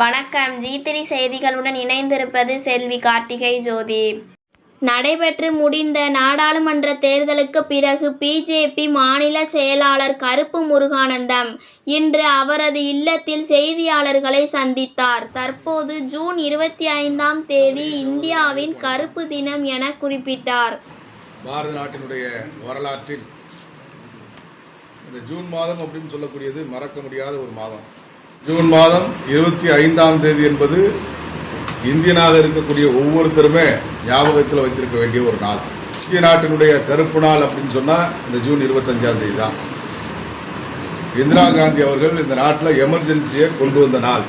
வணக்கம். G three செய்திகளுடன் இணைந்திருப்பது செல்வி கார்த்திகை ஜோதி. நடைபெற்று முடிந்த நாடாளுமன்ற தேர்தலுக்கு பிறகு பிஜேபி மாநில செயலாளர் கருப்பு முருகானந்தம் இன்று அவரது இல்லத்தில் செய்தியாளர்களை சந்தித்தார். தற்போது ஜூன் இருபத்தி ஐந்தாம் தேதி இந்தியாவின் கருப்பு தினம் என குறிப்பிட்டார். பாரத நாட்டினுடைய வரலாற்றில் இந்த ஜூன் மாதம் அப்படின்னு சொல்லக்கூடியது மறக்க முடியாத ஒரு மாதம். ஜூன் மாதம் இருபத்தி ஐந்தாம் தேதி என்பது இந்தியனாக இருக்கக்கூடிய ஒவ்வொருத்தருமே ஞாபகத்தில் வைத்திருக்க வேண்டிய ஒரு நாள். இந்திய நாட்டினுடைய கருப்பு நாள் அப்படின்னு சொன்னால் இந்த ஜூன் இருபத்தஞ்சாம் தேதி தான். இந்திரா காந்தி அவர்கள் இந்த நாட்டில் எமர்ஜென்சியை கொண்டு வந்த நாள்.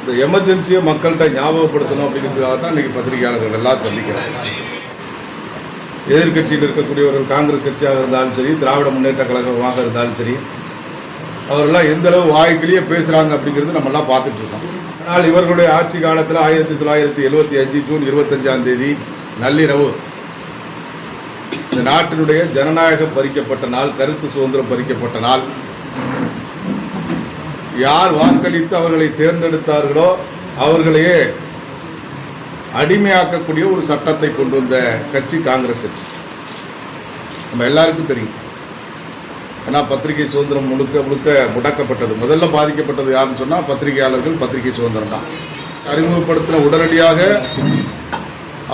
இந்த எமர்ஜென்சியை மக்கள்கிட்ட ஞாபகப்படுத்தணும் அப்படிங்கிறதுக்காக தான் இன்றைக்கி பத்திரிகையாளர்கள் எல்லாம் சந்திக்கிறாங்க. எதிர்க்கட்சியில் இருக்கக்கூடியவர்கள் காங்கிரஸ் கட்சியாக இருந்தாலும் சரி திராவிட முன்னேற்ற கழகமாக இருந்தாலும் சரி அவரெல்லாம் எந்த அளவு வாய்க்கிலேயே பேசுகிறாங்க அப்படிங்கிறது நம்மெல்லாம் பார்த்துட்டு இருக்கோம். ஆனால் இவர்களுடைய ஆட்சி காலத்தில் ஆயிரத்தி தொள்ளாயிரத்தி எழுபத்தி அஞ்சு ஜூன் இருபத்தஞ்சாம் தேதி நள்ளிரவு இந்த நாட்டினுடைய ஜனநாயகம் பறிக்கப்பட்ட நாள் கருத்து சுதந்திரம் பறிக்கப்பட்ட நாள். யார் வாக்களித்து அவர்களை தேர்ந்தெடுத்தார்களோ அவர்களையே அடிமையாக்கக்கூடிய ஒரு சட்டத்தை கொண்டு வந்த கட்சி காங்கிரஸ் கட்சி. நம்ம எல்லாருக்கும் தெரியும். ஏன்னா பத்திரிகை சுதந்திரம் முழுக்க முழுக்க முடக்கப்பட்டது. முதல்ல பாதிக்கப்பட்டது யாருன்னு சொன்னால் பத்திரிகையாளர்கள் பத்திரிகை சுதந்திரம் தான். அறிமுகப்படுத்தின உடனடியாக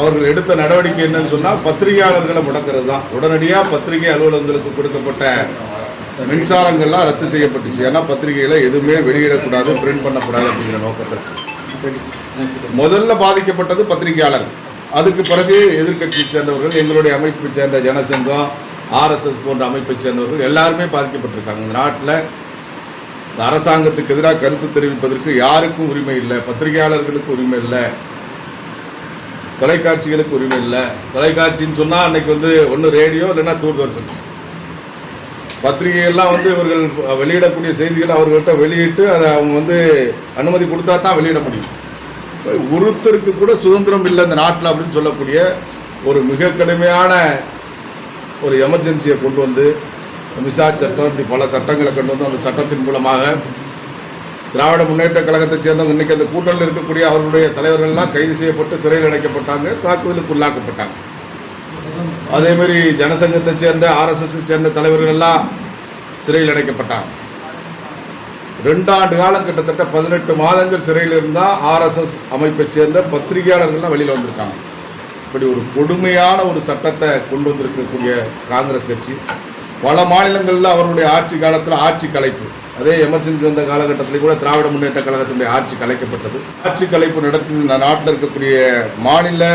அவர்கள் எடுத்த நடவடிக்கை என்னன்னு சொன்னால் பத்திரிகையாளர்களை முடக்கிறது தான். உடனடியாக பத்திரிகை அலுவலகங்களுக்கு கொடுக்கப்பட்ட மின்சாரங்கள்லாம் ரத்து செய்யப்பட்டுச்சு. ஏன்னா பத்திரிகைகளை எதுவுமே வெளியிடக்கூடாது பிரிண்ட் பண்ணக்கூடாது அப்படிங்கிற நோக்கத்தில். முதல்ல பாதிக்கப்பட்டது பத்திரிகையாளர் அதுக்கு பிறகு எதிர்க்கட்சியை சேர்ந்தவர்கள் எங்களுடைய அமைப்பை சேர்ந்த ஜனசங்கம் ஆர்எஸ்எஸ் போன்ற அமைப்பை சேர்ந்தவர்கள் எல்லாருமே பாதிக்கப்பட்டிருக்காங்க. இந்த நாட்டில் இந்த அரசாங்கத்துக்கு எதிராக கருத்து தெரிவிப்பதற்கு யாருக்கும் உரிமை இல்லை. பத்திரிகையாளர்களுக்கு உரிமை இல்லை. தொலைக்காட்சிகளுக்கு உரிமை இல்லை. தொலைக்காட்சின்னு சொன்னால் அன்னைக்கு வந்து ஒன்று ரேடியோ இல்லைன்னா தூர்தர்ஷன். பத்திரிகையெல்லாம் வந்து இவர்கள் வெளியிடக்கூடிய செய்திகளை அவர்கள்ட்ட வெளியிட்டு அதை அவங்க வந்து அனுமதி கொடுத்தா தான் வெளியிட முடியும். ஒருத்தருக்கு கூட சுதந்திரம் இல்லை இந்த நாட்டில் அப்படின்னு சொல்லக்கூடிய ஒரு மிக கடுமையான ஒரு எமர்ஜென்சியை கொண்டு வந்து மிசா சட்டம் இப்படி பல சட்டங்களை கொண்டு வந்து அந்த சட்டத்தின் மூலமாக திராவிட முன்னேற்ற கழகத்தை சேர்ந்தவங்க இன்னைக்கு அந்த கூட்டணியில் இருக்கக்கூடிய அவர்களுடைய தலைவர்கள்லாம் கைது செய்யப்பட்டு சிறையில் அடைக்கப்பட்டாங்க தாக்குதலுக்கு உள்ளாக்கப்பட்டாங்க. அதேமாரி ஜனசங்கத்தை சேர்ந்த ஆர்எஸ்எஸ் சேர்ந்த தலைவர்கள்லாம் சிறையில் அடைக்கப்பட்டாங்க. ரெண்டாண்டு காலம் கிட்டத்தட்ட பதினெட்டு மாதங்கள் சிறையில் இருந்தால் ஆர்எஸ்எஸ் அமைப்பை சேர்ந்த பத்திரிகையாளர்கள்லாம் வெளியில் வந்திருக்காங்க. இப்படி ஒரு கொடுமையான ஒரு சட்டத்தை கொண்டு வந்திருக்கக்கூடிய காங்கிரஸ் கட்சி பல மாநிலங்களில் அவருடைய ஆட்சி காலத்தில் ஆட்சி கலைப்பு அதே எமர்ஜென்சி வந்த காலகட்டத்தில் கூட திராவிட முன்னேற்ற கழகத்தினுடைய ஆட்சி கலைக்கப்பட்டது. ஆட்சி கலைப்பு நடத்தி இந்த நாட்டில் இருக்கக்கூடிய மாநில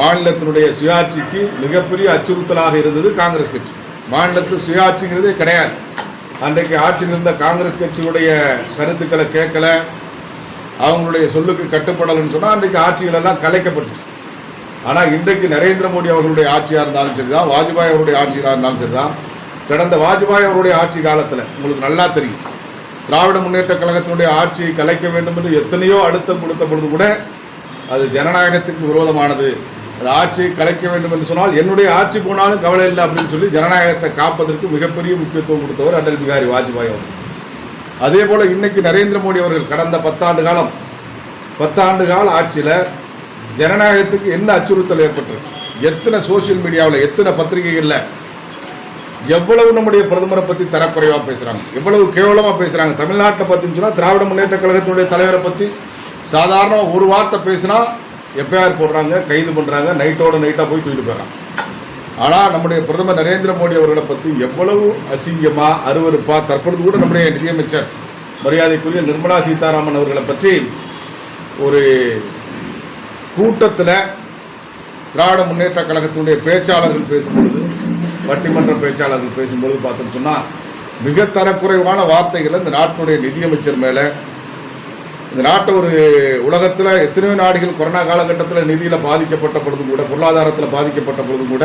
மாநிலத்தினுடைய சுயாட்சிக்கு மிகப்பெரிய அச்சுறுத்தலாக இருந்தது காங்கிரஸ் கட்சி. மாநிலத்தில் சுயாட்சிங்கிறதே கிடையாது. அன்றைக்கு ஆட்சியில் இருந்த காங்கிரஸ் கட்சியுடைய கருத்துக்களை கேட்கல அவங்களுடைய சொல்லுக்கு கட்டுப்படலைன்னு சொன்னால் அன்றைக்கு ஆட்சிகளெல்லாம் கலைக்கப்பட்டுச்சு. ஆனால் இன்றைக்கு நரேந்திர மோடி அவர்களுடைய ஆட்சியாக இருந்தாலும் சரிதான் வாஜ்பாய் அவருடைய ஆட்சியாக இருந்தாலும் சரிதான். கடந்த வாஜ்பாய் அவருடைய ஆட்சி காலத்தில் உங்களுக்கு நல்லா தெரியும் திராவிட முன்னேற்ற கழகத்தினுடைய ஆட்சியை கலைக்க வேண்டும் என்று எத்தனையோ அழுத்தம் கொடுத்த பொழுது கூட அது ஜனநாயகத்துக்கு விரோதமானது. அது ஆட்சியை கலைக்க வேண்டும் என்று சொன்னால் என்னுடைய ஆட்சி போனாலும் கவலை இல்லை அப்படின்னு சொல்லி ஜனநாயகத்தை காப்பதற்கு மிகப்பெரிய முக்கியத்துவம் கொடுத்தவர் அடல் பிகாரி வாஜ்பாய் அவர் அதே போல் இன்னைக்கு நரேந்திர மோடி அவர்கள் கடந்த பத்தாண்டு காலம் பத்தாண்டு கால ஆட்சியில் ஜனநாயகத்துக்கு என்ன அச்சுறுத்தல் ஏற்பட்டிருக்கு? எத்தனை சோஷியல் மீடியாவில் எத்தனை பத்திரிகைகளில் எவ்வளவு நம்முடைய பிரதமரை பற்றி தரக்குறைவாக பேசுகிறாங்க எவ்வளவு கேவலமாக பேசுகிறாங்க தமிழ்நாட்டை பற்றின்னு சொன்னால் திராவிட முன்னேற்ற கழகத்தினுடைய தலைவரை பற்றி சாதாரண ஒரு வார்த்தை பேசினா எஃப்ஐஆர் போடுறாங்க கைது பண்ணுறாங்க நைட்டோட நைட்டாக போய் தூக்கிட்டு போயிடறாங்க. ஆனால் நம்முடைய பிரதமர் நரேந்திர மோடி அவர்களை பற்றி எவ்வளவு அசிங்கமாக அருவறுப்பாக தற்பொழுது கூட நம்முடைய நிதியமைச்சர் மரியாதைக்குரிய நிர்மலா சீதாராமன் அவர்களை பற்றி ஒரு கூட்டத்தில் திராவிட முன்னேற்ற கழகத்தினுடைய பேச்சாளர்கள் பேசும்பொழுது பட்டிமன்ற பேச்சாளர்கள் பேசும்பொழுது பார்த்தோம்னு சொன்னால் மிக தரக்குறைவான வார்த்தைகளை இந்த நாட்டினுடைய நிதியமைச்சர் மேலே இந்த நாட்டை ஒரு உலகத்தில் எத்தனையோ நாடுகள் கொரோனா காலகட்டத்தில் நிதியில் பாதிக்கப்பட்ட பொழுதும் கூட பொருளாதாரத்தில் பாதிக்கப்பட்ட பொழுதும் கூட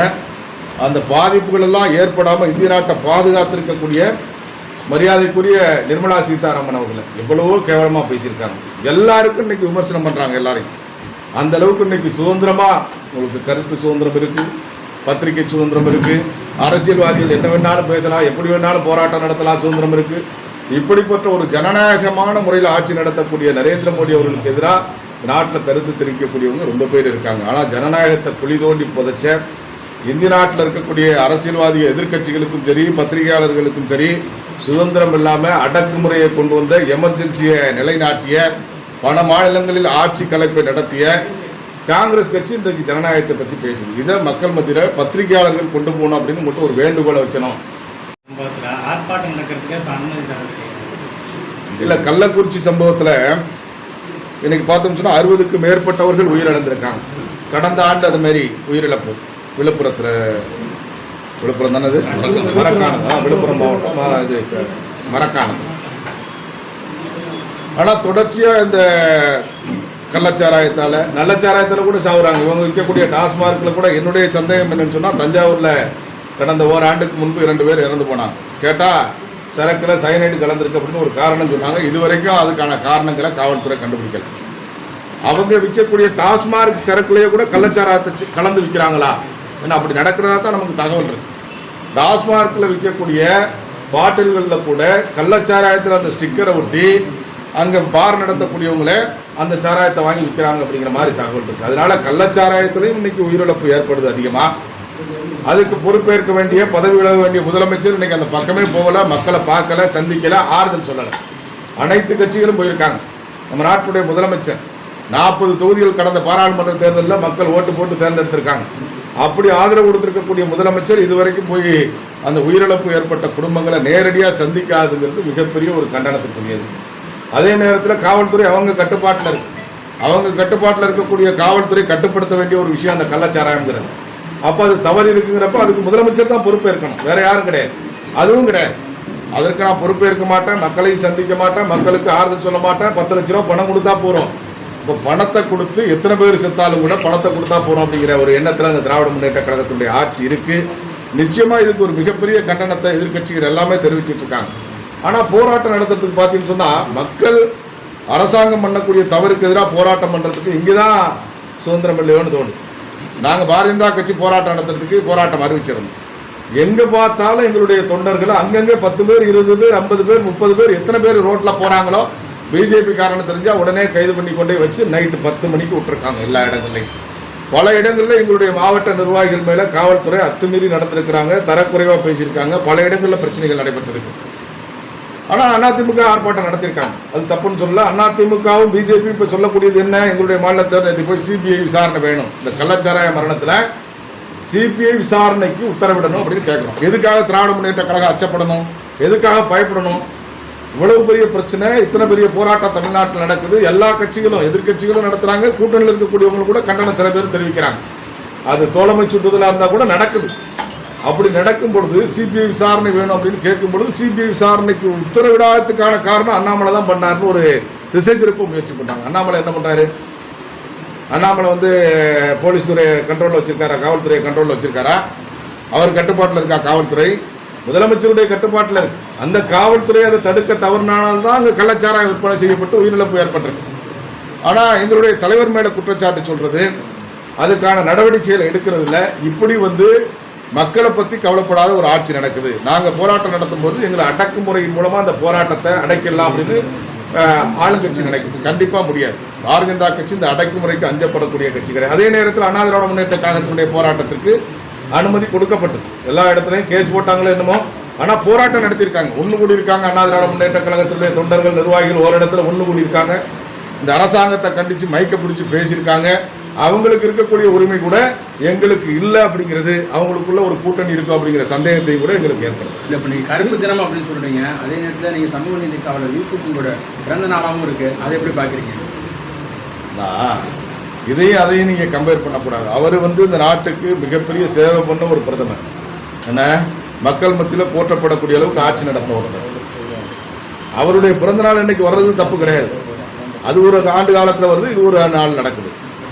அந்த பாதிப்புகள் எல்லாம் ஏற்படாமல் இந்திய நாட்டை பாதுகாத்திருக்கக்கூடிய மரியாதைக்குரிய நிர்மலா சீதாராமன் அவர்களை எவ்வளவோ கேவலமாக பேசியிருக்காங்க. எல்லாருக்கும் இன்னைக்கு விமர்சனம் பண்ணுறாங்க எல்லாரையும். அந்த அளவுக்கு இன்னைக்கு சுதந்திரமா? உங்களுக்கு கருத்து சுதந்திரம் இருக்கு பத்திரிகை சுதந்திரம் இருக்கு அரசியல்வாதிகள் என்ன வேணாலும் பேசலாம் எப்படி வேணாலும் போராட்டம் நடத்தலாம் சுதந்திரம் இருக்கு. இப்படிப்பட்ட ஒரு ஜனநாயகமான முறையில் ஆட்சி நடத்தக்கூடிய நரேந்திர மோடி அவர்களுக்கு எதிராக நாட்டில் கருத்து தெரிவிக்கக்கூடியவங்க ரொம்ப பேர் இருக்காங்க. ஆனால் ஜனநாயகத்தை குழி தோண்டி புதைச்ச இந்திய நாட்டில் இருக்கக்கூடிய அரசியல்வாதி எதிர்க்கட்சிகளுக்கும் சரி பத்திரிகையாளர்களுக்கும் சரி சுதந்திரம் இல்லாமல் அடக்குமுறையை கொண்டு வந்த எமர்ஜென்சியை நிலைநாட்டிய பல மாநிலங்களில் ஆட்சி கலைப்பை நடத்திய காங்கிரஸ் கட்சி இன்றைக்கு ஜனநாயகத்தை பற்றி பேசுது. இதை மக்கள் மத்தியில் பத்திரிகையாளர்கள் கொண்டு போகணும் அப்படின்னு மட்டும் ஒரு வேண்டுகோளை வைக்கணும். இல்லை கள்ளக்குறிச்சி சம்பவத்தில் இன்னைக்கு பார்த்தோம்னு சொன்னால் அறுபதுக்கு மேற்பட்டவர்கள் உயிரிழந்திருக்காங்க. கடந்த ஆண்டு அது மாதிரி உயிரிழப்பு. விழுப்புரத்தில் விழுப்புரம் தானே அது? மரக்காணம் விழுப்புரம் மாவட்டம்? இது மரக்காணம் ஆனால் தொடர்ச்சியாக இந்த கள்ளச்சாராயத்தால் நல்லச்சாராயத்தில் கூட சாவுறாங்க. இவங்க விற்கக்கூடிய டாஸ்மார்க்கில் கூட என்னுடைய சந்தேகம் என்னன்னு சொன்னால் தஞ்சாவூரில் கடந்த ஓராண்டுக்கு முன்பு இரண்டு பேர் இறந்து போனாங்க. கேட்டால் சரக்கில் சைனைடு கலந்துருக்கு அப்படின்னு ஒரு காரணம் சொன்னாங்க. இது வரைக்கும் அதுக்கான காரணங்களை காவல்துறை கண்டுபிடிக்கல. அவங்க விற்கக்கூடிய டாஸ்மார்க் சரக்குலேயே கூட கள்ளச்சாராயத்தை கலந்து விற்கிறாங்களா ஏன்னா அப்படி நடக்கிறதா தான் நமக்கு தகவல் இருக்கு. டாஸ்மார்க்கில் விற்கக்கூடிய பாட்டில்களில் கூட கள்ளச்சாராயத்தில் அந்த ஸ்டிக்கரை ஒட்டி அங்கே பார் நடத்தக்கூடியவங்களே அந்த சாராயத்தை வாங்கி விற்கிறாங்க அப்படிங்கிற மாதிரி தகவல் இருக்குது அதனால கள்ளச்சாராயத்திலையும் இன்னைக்கு உயிரிழப்பு ஏற்படுது அதிகமாக அதுக்கு பொறுப்பேற்க வேண்டிய பதவி விலக வேண்டிய முதலமைச்சர் இன்னைக்கு அந்த பக்கமே போகல மக்களை பார்க்கல சந்திக்கல ஆறுதல் சொல்லலை. அனைத்து கட்சிகளும் போயிருக்காங்க. நம்ம நாட்டுடைய முதலமைச்சர் நாற்பது தொகுதிகள் கடந்த பாராளுமன்ற தேர்தலில் மக்கள் ஓட்டு போட்டு தேர்ந்தெடுத்திருக்காங்க. அப்படி ஆதரவு கொடுத்துருக்கக்கூடிய முதலமைச்சர் இதுவரைக்கும் போய் அந்த உயிரிழப்பு ஏற்பட்ட குடும்பங்களை நேரடியாக சந்திக்காதுங்கிறது மிகப்பெரிய ஒரு கண்டனத்துக்குரியது அதே நேரத்தில் காவல்துறை அவங்க கட்டுப்பாட்டில் இருக்கு. அவங்க கட்டுப்பாட்டில் இருக்கக்கூடிய காவல்துறை கட்டுப்படுத்த வேண்டிய ஒரு விஷயம் அந்த கள்ளச்சாராயங்கிறது அப்போ அது தவறு இருக்குங்கிறப்ப அதுக்கு முதலமைச்சர் தான் பொறுப்பேற்கணும். வேற யாரும் கிடையாது. அதுவும் கிடையாது. அதற்கு நான் பொறுப்பேற்க மாட்டேன் மக்களையும் சந்திக்க மாட்டேன் மக்களுக்கு ஆறுதல் சொல்ல மாட்டேன் பத்து லட்ச ரூபா பணம் கொடுத்தா போகிறோம் இப்போ பணத்தை கொடுத்து எத்தனை பேர் செத்தாலும் கூட பணத்தை கொடுத்தா போகிறோம் அப்படிங்கிற ஒரு எண்ணத்தில் அந்த திராவிட முன்னேற்ற கழகத்தினுடைய ஆட்சி இருக்குது நிச்சயமாக இதுக்கு ஒரு மிகப்பெரிய கண்டனத்தை எதிர்க்கட்சிகள் எல்லாமே தெரிவிச்சிட்ருக்காங்க ஆனால் போராட்டம் நடத்துறதுக்கு பார்த்தீங்கன்னு சொன்னால் மக்கள் அரசாங்கம் பண்ணக்கூடிய தவறுக்கு எதிராக போராட்டம் பண்ணுறதுக்கு இங்கே தான் சுதந்திரம் இல்லையோன்னு தோணுது. நாங்கள் பாரதிய ஜனதா கட்சி போராட்டம் நடத்துறதுக்கு போராட்டம் அறிவிச்சிருந்தோம். எங்கே பார்த்தாலும் எங்களுடைய தொண்டர்கள் அங்கங்கே பத்து பேர் இருபது பேர் ஐம்பது பேர் முப்பது பேர் எத்தனை பேர் ரோட்டில் போகிறாங்களோ பிஜேபி காரணம் தெரிஞ்சால் உடனே கைது பண்ணி கொண்டே வச்சு நைட்டு பத்து மணிக்கு விட்டுருக்காங்க எல்லா இடங்கள்லையும். பல இடங்களில் எங்களுடைய மாவட்ட நிர்வாகிகள் மேலே காவல்துறை அத்துமீறி நடத்திருக்கிறாங்க தரக்குறைவாக பேசியிருக்காங்க பல இடங்களில் பிரச்சனைகள் நடைபெற்றிருக்கு. ஆனால் அதிமுக ஆர்ப்பாட்டம் நடத்தியிருக்காங்க. அது தப்புன்னு சொல்லல. அதிமுகவும் பிஜேபி இப்போ சொல்லக்கூடியது என்ன? எங்களுடைய மாநிலத்தில் இது போய் சிபிஐ விசாரணை வேணும். இந்த கள்ளச்சாராய மரணத்தில் சிபிஐ விசாரணைக்கு உத்தரவிடணும் அப்படின்னு கேட்குறோம். எதுக்காக திராவிட முன்னேற்ற கழகம் அச்சப்படணும்? எதுக்காக பயப்படணும்? இவ்வளவு பெரிய பிரச்சனை இத்தனை பெரிய போராட்டம் தமிழ்நாட்டில் நடக்குது. எல்லா கட்சிகளும் எதிர்க்கட்சிகளும் நடத்துறாங்க. கூட்டணியில் இருக்கக்கூடியவங்களும் கூட கண்டனம் சில பேர் தெரிவிக்கிறாங்க. அது தோழமை சுற்றுதலாக இருந்தால் கூட நடக்குது. அப்படி நடக்கும் பொழுது சிபிஐ விசாரணை வேணும் அப்படின்னு கேட்கும் பொழுது சிபிஐ விசாரணைக்கு உத்தரவிடாததுக்கான காரணம் அண்ணாமலை தான் பண்ணாருன்னு ஒரு திசை திருப்ப முயற்சி பண்ணாங்க. அண்ணாமலை என்ன பண்றாரு? அண்ணாமலை வந்து போலீஸ் துறை கண்ட்ரோலில் வச்சுருக்காரா? காவல்துறையை கண்ட்ரோலில் வச்சுருக்காரா? அவர் கட்டுப்பாட்டில் இருக்கா காவல்துறை? முதலமைச்சருடைய கட்டுப்பாட்டில் இருக்கு. அந்த காவல்துறை அதை தடுக்க தவறினால்தான் அங்கே கள்ளச்சாராய விற்பனை செய்யப்பட்டு உயிரிழப்பு ஏற்பட்டிருக்கு. ஆனால் எங்களுடைய தலைவர் மேலே குற்றச்சாட்டு சொல்கிறது அதுக்கான நடவடிக்கைகள் எடுக்கிறதுல இப்படி வந்து மக்களை பற்றி கவலைப்படாத ஒரு ஆட்சி நடக்குது. நாங்கள் போராட்டம் நடத்தும் போது எங்களை அடக்குமுறையின் மூலமாக அந்த போராட்டத்தை அடைக்கலாம் அப்படின்னு ஆளுங்கட்சி நினைக்குது. கண்டிப்பாக முடியாது. பாரதிய ஜனதா கட்சி இந்த அடக்குமுறைக்கு அஞ்சப்படக்கூடிய கட்சி கிடையாது. அதே நேரத்தில் அண்ணாதிராவிட முன்னேற்ற கழகத்தினுடைய போராட்டத்திற்கு அனுமதி கொடுக்கப்பட்டது. எல்லா இடத்துலையும் கேஸ் போட்டாங்களோ என்னமோ. ஆனால் போராட்டம் நடத்தியிருக்காங்க. ஒன்று கூடி இருக்காங்க முன்னேற்ற கழகத்தினுடைய தொண்டர்கள் நிர்வாகிகள் ஓரிடத்தில் ஒன்று கூடி இருக்காங்க. இந்த அரசாங்கத்தை கண்டித்து மைக்க பிடிச்சி பேசியிருக்காங்க. அவங்களுக்கு இருக்கக்கூடிய உரிமை கூட எங்களுக்கு இல்லை அப்படிங்கிறது அவங்களுக்குள்ள ஒரு கூட்டணி இருக்கும் அப்படிங்கிற சந்தேகத்தை கூட எங்களுக்கு ஏற்படுது. இல்லை இப்போ நீங்கள் கருப்பு தினம் அப்படின்னு சொல்கிறீங்க அதே நேரத்தில் நீங்கள் சமூக நீதி காவலர் யூபி சிங்கோட பிறந்த நாளாகவும் இருக்குது அதை எப்படி பார்க்குறீங்க நான் இதையும் அதையும் நீங்கள் கம்பேர் பண்ணக்கூடாது. அவர் வந்து இந்த நாட்டுக்கு மிகப்பெரிய சேவை பண்ண ஒரு பிரதமர். என்ன? மக்கள் மத்தியில் போற்றப்படக்கூடிய அளவுக்கு ஆட்சி நடத்தின ஒருத்தர் அவருடைய பிறந்த நாள் இன்னைக்கு வர்றது தப்பு கிடையாது. அது ஒரு ஆண்டு காலத்தில் வருது இது ஒரு நாள் நடக்குது.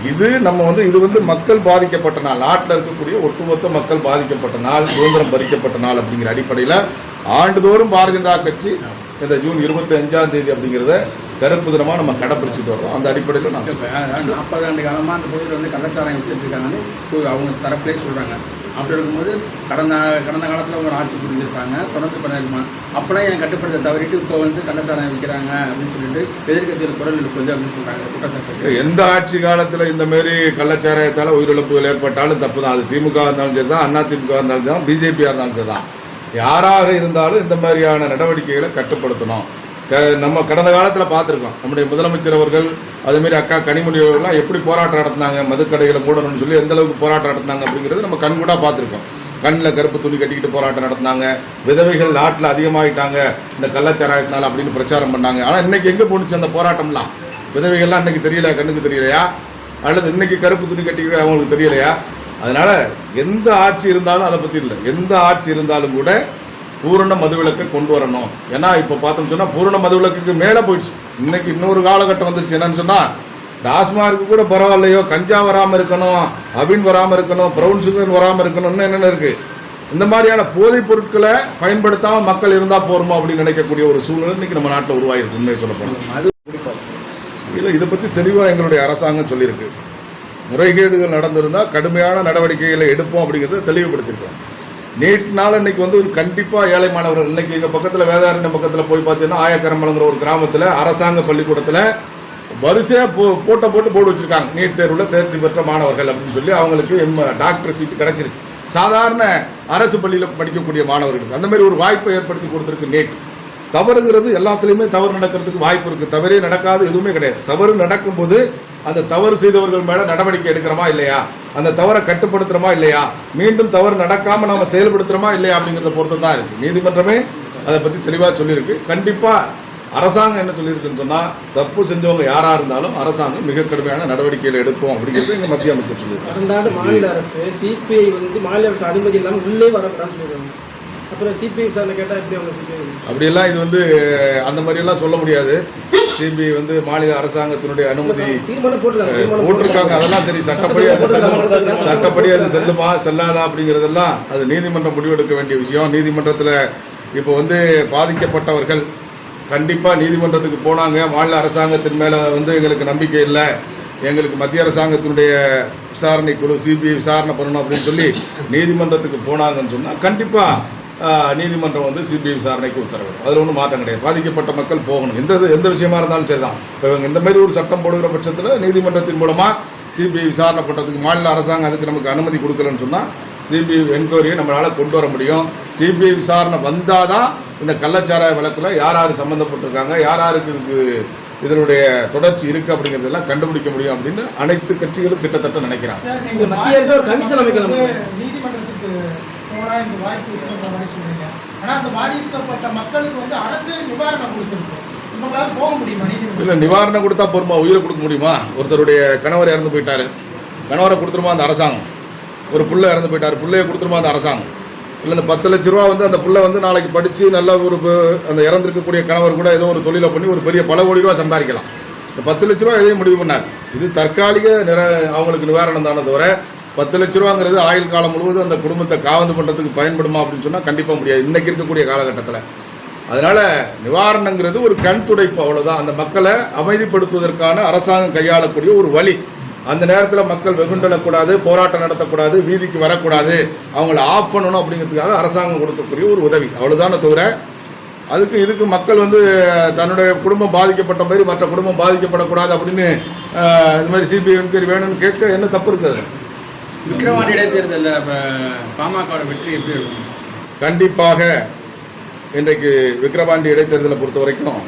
இது நம்ம வந்து இது வந்து மக்கள் பாதிக்கப்பட்ட நாள். நாட்டில் இருக்கக்கூடிய ஒட்டுமொத்த மக்கள் பாதிக்கப்பட்ட நாள் சுதந்திரம் பறிக்கப்பட்ட நாள் அப்படிங்கிற அடிப்படையில் ஆண்டுதோறும் பாரதிய ஜனதா கட்சி இந்த ஜூன் இருபத்தி அஞ்சாம் தேதி அப்படிங்கிறத கருப்பு தினமாக நம்ம கடைப்பிடிச்சிட்டு வர்றோம். அந்த அடிப்படையில் நான் நாற்பது ஆண்டு காலமாக அந்த பகுதியில் வந்து வித்துட்டு இருக்காங்கன்னு அவங்க தரப்பிலே சொல்கிறாங்க அப்படி இருக்கும்போது கடந்த கடந்த காலத்தில் ஒரு ஆட்சி புரிஞ்சிருக்காங்க. தொடர்ந்து பண்ணிருக்காங்க அப்போலாம் என் கட்டுப்படுத்த தவறிட்டு இப்போ வந்து கள்ளச்சாராயம் விற்கிறாங்க அப்படின்னு சொல்லிட்டு எதிர்க்கட்சியில் குரல் எழுப்புது அப்படின்னு சொல்கிறாங்க குற்றச்சாட்டு எந்த ஆட்சி காலத்தில் இந்த மாதிரி கள்ளச்சாராயத்தால் உயிரிழப்புகள் ஏற்பட்டாலும் தப்பு தான் அது திமுக இருந்தாலும் சரி தான் அண்ணா திமுக இருந்தாலும் சரி தான் பிஜேபியாக இருந்தாலும் சரி தான் யாராக இருந்தாலும் இந்த மாதிரியான நடவடிக்கைகளை கட்டுப்படுத்தணும். க- நம்ம கடந்த காலத்தில் பார்த்துருக்கோம் நம்முடைய முதலமைச்சர் அவர்கள் அதேமாரி அக்கா கனிமொழி அவர்கள்லாம் எப்படி போராட்டம் நடத்தினாங்க மதுக்கடைகளை மூடணும்னு சொல்லி எந்த அளவுக்கு போராட்டம் நடத்தினாங்க அப்படிங்கிறது நம்ம கண்கூடாக பார்த்துருக்கோம். கண்ணில் கருப்பு துணி கட்டிக்கிட்டு போராட்டம் நடத்தினாங்க. விதவைகள் நாட்டில் அதிகமாகிட்டாங்க இந்த கள்ளச்சாராயத்தினால அப்படின்னு பிரச்சாரம் பண்ணாங்க. ஆனால் இன்றைக்கி எங்கே போணுச்சு அந்த போராட்டம்லாம்? விதவைகள்லாம் இன்றைக்கி தெரியல கண்ணுக்கு தெரியலையா? அல்லது இன்றைக்கி கருப்பு துணி கட்டி அவங்களுக்கு தெரியலையா? அதனால எந்த ஆட்சி இருந்தாலும் அதை பற்றி இல்லை. எந்த ஆட்சி இருந்தாலும் கூட பூரண மதுவிலக்கை கொண்டு வரணும். ஏன்னா இப்போ பார்த்தோம்னு சொன்னால் பூரண மதுவிலக்குக்கு மேலே போயிடுச்சு. இன்னைக்கு இன்னொரு காலகட்டம் வந்துருச்சு. என்னன்னு சொன்னால் டாஸ்மார்க்கு கூட பரவாயில்லையோ கஞ்சா வராமல் இருக்கணும் அபின் வராமல் இருக்கணும் ப்ரௌன் சுகர் வராமல் இருக்கணும்னு என்னென்ன இருக்குது இந்த மாதிரியான போதைப் பொருட்களை பயன்படுத்தாமல் மக்கள் இருந்தால் போருமா அப்படின்னு நினைக்கக்கூடிய ஒரு சூழ்நிலை இன்னைக்கு நம்ம நாட்டில் உருவாயிருக்கு உண்மையை சொல்லப்போனால் மது இல்லை இதை பற்றி தெளிவாக எங்களுடைய அரசாங்கம் சொல்லியிருக்கு. முறைகேடுகள் நடந்திருந்தால் கடுமையான நடவடிக்கைகளை எடுப்போம் அப்படிங்கிறத தெளிவுபடுத்தியிருக்கோம். நீட்னால இன்னைக்கு வந்து கண்டிப்பாக ஏழை மாணவர்கள் இன்னைக்கு எங்கள் பக்கத்தில் வேதாரண்யம் பக்கத்தில் போய் பார்த்தீங்கன்னா ஆயக்கரம்பலங்கிற ஒரு கிராமத்தில் அரசாங்க பள்ளிக்கூடத்தில் வரிசையாக போ போட்ட போட்டு போர்டு வச்சுருக்காங்க. நீட் தேர்வில் தேர்ச்சி பெற்ற மாணவர்கள் அப்படின்னு சொல்லி அவங்களுக்கு எம் டாக்டர் சீட்டு கிடச்சிருக்கு. சாதாரண அரசு பள்ளியில் படிக்கக்கூடிய மாணவர்களுக்கு அந்த மாதிரி ஒரு வாய்ப்பை ஏற்படுத்தி கொடுத்துருக்கு நீட். தவறுங்கிறது எல்லாத்துலேயுமே தவறு நடக்கிறதுக்கு வாய்ப்பு இருக்குது தவறே நடக்காது எதுவுமே கிடையாது. தவறு நடக்கும்போது அந்த தவறு செய்தவர்கள் மேலே நடவடிக்கை எடுக்கிறோமா இல்லையா? அந்த தவறை கட்டுப்படுத்துகிறோமா இல்லையா? மீண்டும் தவறு நடக்காமல் நம்ம செயல்படுத்துகிறோமா இல்லையா அப்படிங்கிறத பொறுத்து தான் இருக்குது நீதிமன்றமே அதை பற்றி தெளிவாக சொல்லியிருக்கு. கண்டிப்பாக அரசாங்கம் என்ன சொல்லியிருக்குன்னு சொன்னால் தப்பு செஞ்சவங்க யாராக இருந்தாலும் அரசாங்கம் மிக கடுமையான நடவடிக்கைகள் எடுப்போம் அப்படிங்கிறது எங்கள் மத்திய அமைச்சர் சொல்லியிருக்காங்க மாநில அரசு சிபிஐ வந்து மாநில அரசு அனுமதி இல்லாமல் உள்ளே வரக்கூடாதுன்னு அப்புறம் சிபிஐ விசாரணை கேட்டால் எப்படி அவங்க சிபிஐ அப்படியெல்லாம் இது வந்து அந்த மாதிரியெல்லாம் சொல்ல முடியாது. சிபிஐ வந்து மாநில அரசாங்கத்தினுடைய அனுமதி போட்டுருக்காங்க அதெல்லாம் சரி சட்டப்படி அது சட்டப்படி அது செல்லுமா செல்லாதா அப்படிங்கிறதெல்லாம் அது நீதிமன்றம் முடிவெடுக்க வேண்டிய விஷயம். நீதிமன்றத்தில் இப்போ வந்து பாதிக்கப்பட்டவர்கள் கண்டிப்பாக நீதிமன்றத்துக்கு போனாங்க. மாநில அரசாங்கத்தின் மேலே வந்து எங்களுக்கு நம்பிக்கை இல்லை. எங்களுக்கு மத்திய அரசாங்கத்தினுடைய விசாரணை குழு சிபிஐ விசாரணை பண்ணணும் அப்படின்னு சொல்லி நீதிமன்றத்துக்கு போனாங்கன்னு சொன்னால் கண்டிப்பாக நீதிமன்றம் வந்து சிபிஐ விசாரணைக்கு உத்தரவிடும். அதில் ஒன்றும் மாற்றம் கிடையாது. பாதிக்கப்பட்ட மக்கள் போகணும். எந்த எந்த விஷயமா இருந்தாலும் சரிதான். இப்போ இவங்க இந்த மாதிரி ஒரு சட்டம் போடுகிற பட்சத்தில் நீதிமன்றத்தின் மூலமாக சிபிஐ விசாரணை பண்ணுறதுக்கு மாநில அரசாங்கம் அதுக்கு நமக்கு அனுமதி கொடுக்கலன்னு சொன்னால் சிபிஐ என்கொயரியை நம்மளால் கொண்டு வர முடியும். சிபிஐ விசாரணை வந்தால் தான் இந்த கள்ளச்சாராய வழக்கில் யார் யார் சம்மந்தப்பட்டிருக்காங்க யார் யாருக்கு இதுக்கு இதனுடைய தொடர்ச்சி இருக்குது அப்படிங்கிறதெல்லாம் கண்டுபிடிக்க முடியும் அப்படின்னு அனைத்து கட்சிகளும் கிட்டத்தட்ட நினைக்கிறாங்க. இந்த போனா இந்த வாய்ப்பு இருக்குன்ற மாதிரி ஆனா அந்த பாதிக்கப்பட்ட மக்களுக்கு வந்து அரசு நிவாரணம் கொடுத்துருக்கு. இவங்களால போக முடியுமா? இல்லை நிவாரணம் கொடுத்தா பொறுமா உயிரை கொடுக்க முடியுமா? ஒருத்தருடைய கணவர் இறந்து போயிட்டாரு. கணவரை கொடுத்துருமா அந்த அரசாங்கம்? ஒரு புள்ள இறந்து போயிட்டார். பிள்ளைய கொடுத்துருமா அந்த அரசாங்கம்? இல்லை இந்த பத்து லட்ச ரூபா வந்து அந்த புள்ள வந்து நாளைக்கு படித்து நல்ல ஒரு அந்த இறந்துருக்கக்கூடிய கணவர் கூட ஏதோ ஒரு தொழிலை பண்ணி ஒரு பெரிய பல கோடி ரூபா சம்பாதிக்கலாம். இந்த பத்து லட்ச ரூபா எதையும் முடிவு பண்ணார் இது தற்காலிக நிற அவங்களுக்கு நிவாரணம் தானே தவிர பத்து லட்ச ரூபாங்கிறது ஆயுள் காலம் முழுவதும் அந்த குடும்பத்தை காவந்து பண்ணுறதுக்கு பயன்படுமா அப்படின்னு சொன்னால் கண்டிப்பாக முடியாது. இன்னைக்கு இருக்கக்கூடிய காலகட்டத்தில். அதனால் நிவாரணங்கிறது ஒரு கண் துடைப்பு அவ்வளோதான் அந்த மக்களை அமைதிப்படுத்துவதற்கான அரசாங்கம் கையாளக்கூடிய ஒரு வழி. அந்த நேரத்தில் மக்கள் வெகுண்டலக்கூடாது போராட்டம் நடத்தக்கூடாது வீதிக்கு வரக்கூடாது. அவங்கள ஆஃப் பண்ணணும் அப்படிங்கிறதுக்காக அரசாங்கம் கொடுக்கக்கூடிய ஒரு உதவி. அவ்வளோதான தவிர அதுக்கு இதுக்கு மக்கள் வந்து தன்னுடைய குடும்பம் பாதிக்கப்பட்ட மாதிரி மற்ற குடும்பம் பாதிக்கப்படக்கூடாது அப்படின்னு அஹ், இந்த மாதிரி சிபிஐ என்கொயரி வேணும்னு கேட்க என்ன தப்பு இருக்குது? விக்கிரவாண்டி இடைத்தேர்தலில் இப்போ பாமகவோட வெற்றி எப்படி இருக்கும்? கண்டிப்பாக இன்றைக்கு விக்கிரவாண்டி இடைத்தேர்தலை பொறுத்த வரைக்கும்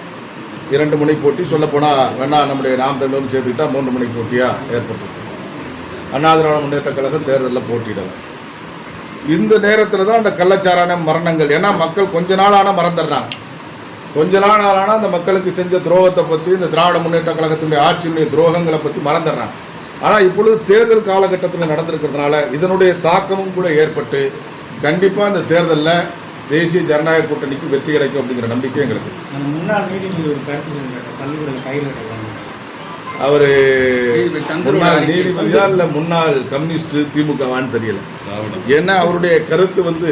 இரண்டு முனை போட்டி. சொல்லப்போனால் வேணா நம்முடைய நாம் தமிழரும் சேர்த்துக்கிட்டா மூன்று முனை போட்டியாக ஏற்பட்டிருக்கு. அண்ணா திராவிட முன்னேற்ற கழகம் தேர்தலில் போட்டியிடலாம் இந்த நேரத்தில் தான் அந்த கள்ளச்சாரான மரணங்கள். ஏன்னா மக்கள் கொஞ்ச நாள் ஆனால் மறந்துடுறாங்க. கொஞ்ச நாள் ஆனால் அந்த மக்களுக்கு செஞ்ச துரோகத்தை பற்றி இந்த திராவிட முன்னேற்ற கழகத்தினுடைய ஆட்சியினுடைய துரோகங்களை பற்றி மறந்துடுறாங்க. ஆனால் இப்பொழுது தேர்தல் காலகட்டத்தில் நடந்திருக்கிறதுனால இதனுடைய தாக்கமும் கூட ஏற்பட்டு கண்டிப்பாக இந்த தேர்தலில் தேசிய ஜனநாயக கூட்டணிக்கு வெற்றி கிடைக்கும் அப்படிங்கிற நம்பிக்கை எங்களுக்கு. முன்னாள் நீதிபதி ஒரு கருத்து சொல்லியிருக்காரு. பள்ளிக்கூடத்தில் கையில் எடுக்கலாம் அவர் முன்னாள். நீதிபதியா இல்லை முன்னாள் கம்யூனிஸ்ட் திமுகவான்னு தெரியல. ஏன்னா அவருடைய கருத்து வந்து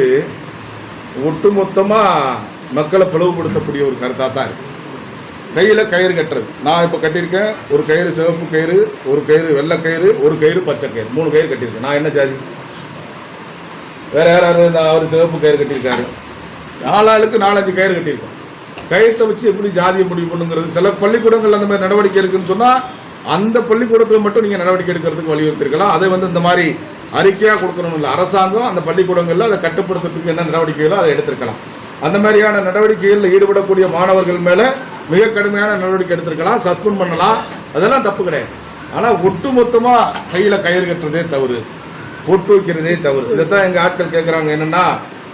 ஒட்டுமொத்தமாக மக்களை பிளவுபடுத்தக்கூடிய ஒரு கருத்தாக தான் இருக்கு. கையில் கயிறு கட்டுறது. நான் இப்போ கட்டியிருக்கேன் ஒரு கயிறு சிவப்பு கயிறு ஒரு கயிறு வெள்ளை கயிறு ஒரு கயிறு பச்சை கயிறு. மூணு கயிறு கட்டியிருக்கேன். நான் என்ன ஜாதி? வேறு யாராவது இந்த அவர் சிவப்பு கயிறு கட்டியிருக்காரு நாலாளுக்கு நாலஞ்சு கயிறு கட்டியிருக்கோம். கயிறத்தை வச்சு எப்படி ஜாதியை முடிவு பண்ணுங்கிறது சில பள்ளிக்கூடங்கள் அந்த மாதிரி நடவடிக்கை இருக்குன்னு சொன்னால் அந்த பள்ளிக்கூடத்தில் மட்டும் நீங்கள் நடவடிக்கை எடுக்கிறதுக்கு வலியுறுத்திருக்கலாம். அதை வந்து இந்த மாதிரி அறிக்கையாக கொடுக்கணும் இல்லை அரசாங்கம் அந்த பள்ளிக்கூடங்களில் அதை கட்டுப்படுத்துறதுக்கு என்ன நடவடிக்கைகளோ அதை எடுத்திருக்கலாம். அந்த மாதிரியான நடவடிக்கைகளில் ஈடுபடக்கூடிய மாணவர்கள் மேலே மிக கடுமையான நடவடிக்கை எடுத்திருக்கலாம் சஸ்பெண்ட் பண்ணலாம். அதெல்லாம் தப்பு கிடையாது. ஆனால் ஒட்டு மொத்தமாக கையில் கயிறு கட்டுறதே தவறு. பொட்டு வைக்கிறதே தவறு. இதைத்தான் எங்கள் ஆட்கள் கேட்குறாங்க என்னென்னா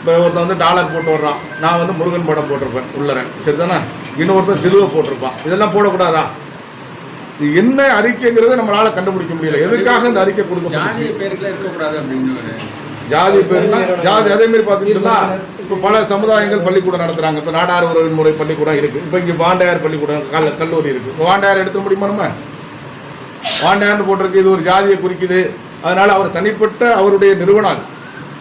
இப்போ ஒருத்தன் வந்து டாலர் போட்டு வர்றான். நான் வந்து முருகன் படம் போட்டிருப்பேன் உள்ளர சரிதானே? இன்னொருத்தன் சிலுவை போட்டிருப்பான். இதெல்லாம் போடக்கூடாதா? இது என்ன அறிக்கைங்கிறத நம்மளால் கண்டுபிடிக்க முடியல. எதுக்காக இந்த அறிக்கை கொடுக்கப்பட்டுச்சு? ஜாதி பேருனா ஜாதி அதே மாதிரி பார்த்தீங்கன்னா இப்போ பல சமுதாயங்கள் பள்ளிக்கூடம் நடத்துகிறாங்க இப்போ நாடார் உறவின் முறை பள்ளிக்கூடம் இருக்குது இப்போ இங்கே வாண்டையார் பள்ளிக்கூடம் கல் கல்லூரி இருக்குது இப்போ வாண்டையார் எடுத்துட முடியுமா நம்ம? வாண்டையார்னு போட்டிருக்கு இது ஒரு ஜாதியை குறிக்குது. அதனால அவர் தனிப்பட்ட அவருடைய நிறுவனம்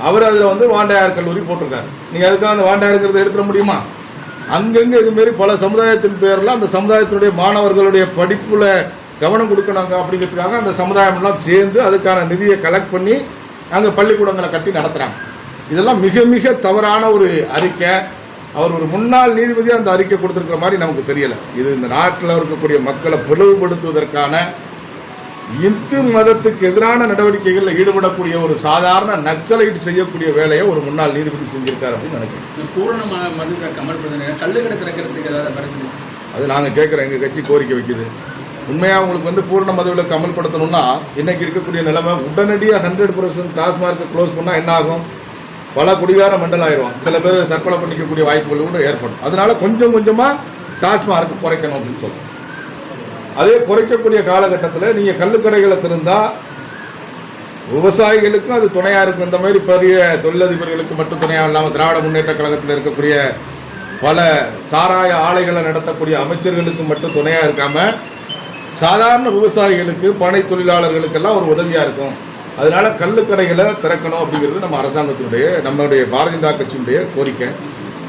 அவர் அதில் வந்து வாண்டையார் கல்லூரி போட்டிருக்காரு. நீங்கள் அதுக்காக அந்த வாண்டையாருங்கிறத எடுத்துட முடியுமா? அங்கங்கே இதுமாரி பல சமுதாயத்தின் பேரில் அந்த சமுதாயத்தினுடைய மாணவர்களுடைய படிப்பில் கவனம் கொடுக்கணுங்க அப்படிங்கிறதுக்காக அந்த சமுதாயமெல்லாம் சேர்ந்து அதுக்கான நிதியை கலெக்ட் பண்ணி அங்கே பள்ளிக்கூடங்களை கட்டி நடத்துகிறாங்க இதெல்லாம் மிக மிக தவறான ஒரு அறிக்கை. அவர் ஒரு முன்னாள் நீதிபதி அந்த அறிக்கை கொடுத்துருக்கிற மாதிரி நமக்கு தெரியல. இது இந்த நாட்டில் இருக்கக்கூடிய மக்களை பிளவுபடுத்துவதற்கான இந்து மதத்துக்கு எதிரான நடவடிக்கைகளில் ஈடுபடக்கூடிய ஒரு சாதாரண நக்சலைட் செய்யக்கூடிய வேலையை ஒரு முன்னாள் நீதிபதி செஞ்சிருக்காரு அப்படின்னு நினைக்கிறேன். அது நாங்கள் கேட்குறோம் எங்கள் கட்சி கோரிக்கை வைக்குது. உண்மையாக உங்களுக்கு வந்து பூர்ண மதவிலக்கு அமல்படுத்தணும்னா இன்றைக்கி இருக்கக்கூடிய நிலைமை உடனடியாக ஹண்ட்ரட் பர்சன்ட் டாஸ்மார்க்கை க்ளோஸ் பண்ணால் என்ன ஆகும்? பல குடிகார மண்டல் ஆயிரும். சில பேர் தற்கொலை பண்ணிக்கக்கூடிய வாய்ப்புகள் கூட ஏற்படும். அதனால கொஞ்சம் கொஞ்சமாக டாஸ்மார்க் குறைக்கணும் அப்படின்னு சொல்லுவோம் அதே குறைக்கக்கூடிய காலகட்டத்தில் நீங்கள் கள்ளுக்கடைகளை திறந்தால் விவசாயிகளுக்கும் அது துணையாக இருக்கும். இந்த மாதிரி பெரிய தொழிலதிபர்களுக்கு மட்டும் துணையாக இல்லாமல் திராவிட முன்னேற்ற கழகத்தில் இருக்கக்கூடிய பல சாராய ஆலைகளை நடத்தக்கூடிய அமைச்சர்களுக்கு மட்டும் துணையாக இருக்காமல் சாதாரண விவசாயிகளுக்கு பனை தொழிலாளர்களுக்கெல்லாம் ஒரு உதவியாக இருக்கும். அதனால கல்லுக்கடைகளை திறக்கணும் அப்படிங்கிறது நம்ம அரசாங்கத்தினுடைய நம்மளுடைய பாரதிய ஜனதா கட்சியினுடைய கோரிக்கை.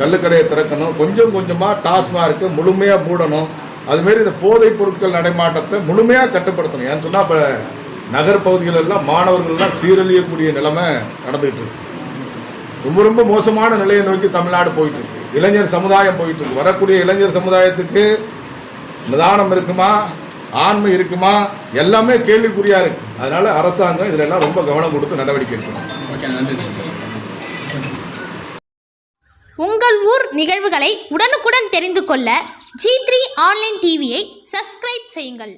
கல்லுக்கடையை திறக்கணும். கொஞ்சம் கொஞ்சமாக டாஸ்மார்க்கு முழுமையாக மூடணும். அதுமாரி இந்த போதைப் பொருட்கள் நடைமாட்டத்தை முழுமையாக கட்டுப்படுத்தணும். ஏன்னு சொன்னால் இப்போ நகர் பகுதிகளெல்லாம் மாணவர்கள்லாம் சீரழியக்கூடிய நிலைமை நடந்துகிட்டு இருக்கு. ரொம்ப ரொம்ப மோசமான நிலையை நோக்கி தமிழ்நாடு போயிட்டு இருக்கு. இளைஞர் சமுதாயம் போயிட்டு இருக்கு. வரக்கூடிய இளைஞர் சமுதாயத்துக்கு நிதானம் இருக்குமா? ஆண்மை இருக்குமா? எல்லாமே கேள்விக்குறியா இருக்கு. அதனால அரசாங்கம் இதுல எல்லாம் ரொம்ப கவனம் கொடுத்து நடவடிக்கை எடுக்கணும். ஓகே நன்றி. உங்கள் ஊர் நிகழ்வுகளை உடனுக்குடன் தெரிந்து கொள்ள ஜி த்ரீ ஆன்லைன் டிவியை சப்ஸ்கிரைப் செய்யுங்கள்.